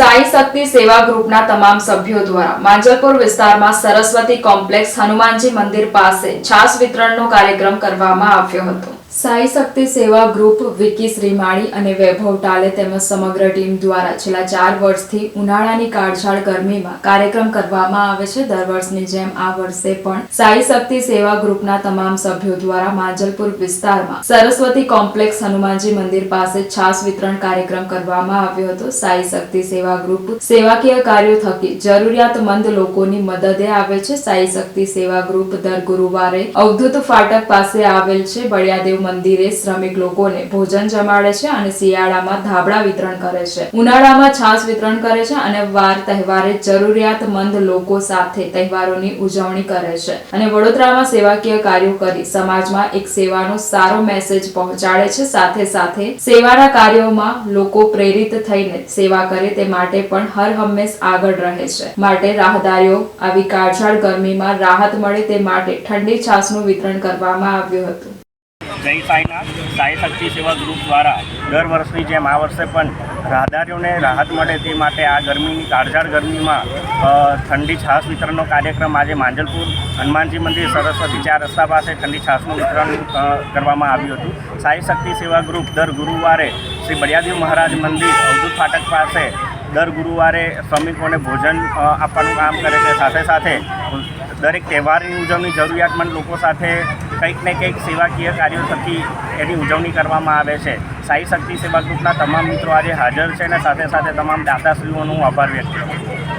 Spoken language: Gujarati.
સાઈ શક્તિ સેવા ગ્રુપના તમામ સભ્યો દ્વારા માંજલપુર વિસ્તારમાં સરસ્વતી કોમ્પ્લેક્સ હનુમાનજી મંદિર પાસે છાસ વિતરણનો કાર્યક્રમ કરવામાં આવ્યો હતો. સાઈ શક્તિ સેવા ગ્રુપ વિકી શ્રીમાળી અને વૈભવ ટાલે તેમજ સમગ્ર ટીમ દ્વારા છેલ્લા ચાર વર્ષથી ઉનાળાની કાળઝાળ ગરમીમાં કાર્યક્રમ કરવામાં આવે છે. દર વર્ષની જેમ આ વર્ષે પણ સાઈ શક્તિ સેવા ગ્રુપના તમામ સભ્યો દ્વારા માંજલપુર વિસ્તારમાં સરસ્વતી કોમ્પ્લેક્સ હનુમાનજી મંદિર પાસે છાસ વિતરણ કાર્યક્રમ કરવામાં આવ્યો હતો. સાઈ શક્તિ સેવા ગ્રુપ સેવાકીય કાર્યો થકી જરૂરિયાતમંદ લોકોની મદદે આવે છે. સાઈ શક્તિ સેવા ગ્રુપ દર ગુરુવારે અવધૂત ફાટક પાસે આવેલ છે. બળિયાદેવ મંદિરે શ્રમિક લોકોને ભોજન જમાડે છે અને શિયાળામાં ધાબળા વિતરણ કરે છે. ઉનાળામાં છાશ વિતરણ કરે છે અને વાર તહેવારે જરૂરિયાતમંદ લોકો સાથે તહેવારોની ઉજવણી કરે છે. અને વડોદરામાં સેવાકીય કાર્યો કરી સમાજમાં એક સેવાનો સારો મેસેજ પહોંચાડે છે. સાથે સાથે સેવાના કાર્યોમાં લોકો પ્રેરિત થઈને સેવા કરે તે માટે પણ હર હંમેશ આગળ રહે છે. માટે રાહદારીઓ, આવી કાળઝાળ ગરમીમાં રાહત મળે તે માટે ઠંડી છાશનું વિતરણ કરવામાં આવ્યું હતું. જય સાઈનાથ, સાઈ શક્તિ સેવા ગ્રુપ દ્વારા દર વર્ષની જેમ આ વર્ષે પણ રાહદારીઓને રાહત મળે તે માટે આ ગરમીની, કાળઝાળ ગરમીમાં ઠંડી છાશ વિતરણનો કાર્યક્રમ આજે માંજલપુર હનુમાનજી મંદિર સરસ્વતી ચાર રસ્તા પાસે ઠંડી છાશનું વિતરણ કરવામાં આવ્યું હતું. સાઈ શક્તિ સેવા ગ્રુપ દર ગુરુવારે શ્રી બળિયાદેવ મહારાજ મંદિર, અવધૂત ફાટક પાસે દર ગુરુવારે શ્રમિકોને ભોજન આપવાનું કામ કરે છે. સાથે સાથે દરેક તહેવારની ઉજવણી જરૂરિયાતમંદ લોકો સાથે કંઈક ને કંઈક સેવાકીય કાર્યો થકી એની ઉજવણી કરવામાં આવે છે. સાઈ શક્તિ સેવા ગ્રુપના તમામ મિત્રો આજે હાજર છે અને સાથે સાથે તમામ દાતાશ્રીઓનો હું આભાર વ્યક્ત કરું છું.